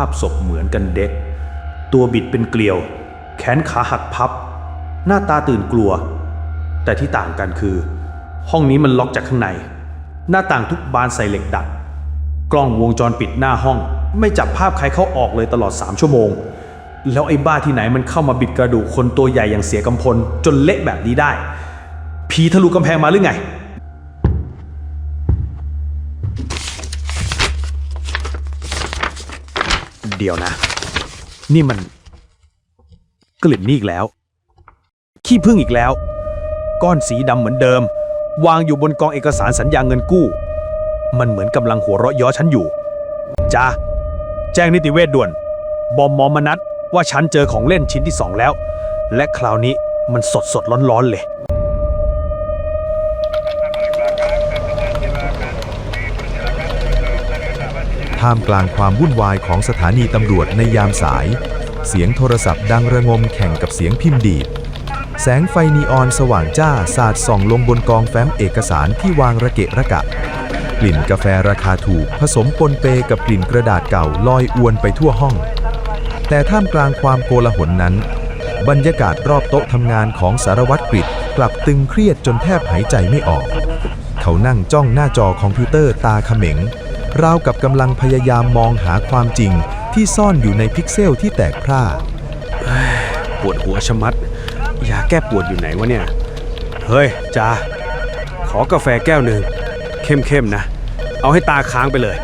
าพศพเหมือนกันเด็ก ตัวบิดเป็นเกลียว แขนขาหักพับ หน้าตาตื่นกลัว แต่ที่ต่างกันคือ ห้องนี้มันล็อกจากข้างใน หน้าต่างทุกบานใส่เหล็กดัด กล้องวงจรปิดหน้าห้อง ไม่จับภาพใครเข้าออกเลยตลอด 3 ชั่วโมง แล้วไอ้บ้าที่ไหนมันเข้ามาบิดกระดูกคนตัวใหญ่อย่างเสียกำพลจนเละแบบนี้ได้ ผีทะลุกำแพงมาหรือไง เดี๋ยวนะ นี่มัน กลิ่นนี่อีกแล้ว ขี้ผึ้งอีกแล้ว ก้อนสีดำเหมือนเดิม วางอยู่บนกองเอกสารสัญญาเงินกู้ มันเหมือนกำลังหัวเราะย้อฉันอยู่จ้าแจ้งนิติเวชด่วน บอมมอมนัดว่าฉันเจอของเล่นชิ้นที่สองแล้ว และคราวนี้มันสดสดร้อนร้อนๆเลย ท่ามกลางความวุ่นวายของสถานีตำรวจในยามสาย เสียงโทรศัพท์ดังระงมแข่งกับเสียงพิมพ์ดีด แสงไฟนีออนสว่างจ้าสาดส่องลงบนกองแฟ้มเอกสารที่วางระเกะระกะ กลิ่นกาแฟราคาถูกผสมปนเปกับกลิ่นกระดาษเก่าลอยอวนไปทั่วห้อง แต่ท่ามกลางความโกลาหลนั้น บรรยากาศรอบโต๊ะทำงานของสารวัตรกฤษกลับตึงเครียดจนแทบหายใจไม่ออก เขานั่งจ้องหน้าจอคอมพิวเตอร์ตาเขม็ง ราวกับกำลังพยายามมองหาความจริงที่ซ่อนอยู่ในพิกเซลที่แตกพร่าปวดหัวชะมัดยาแก้ปวดอยู่ไหนวะเนี่ย เฮ้ยจ้าขอกาแฟแก้วหนึ่งเข้มๆนะ เอาให้ตาค้างไปเลย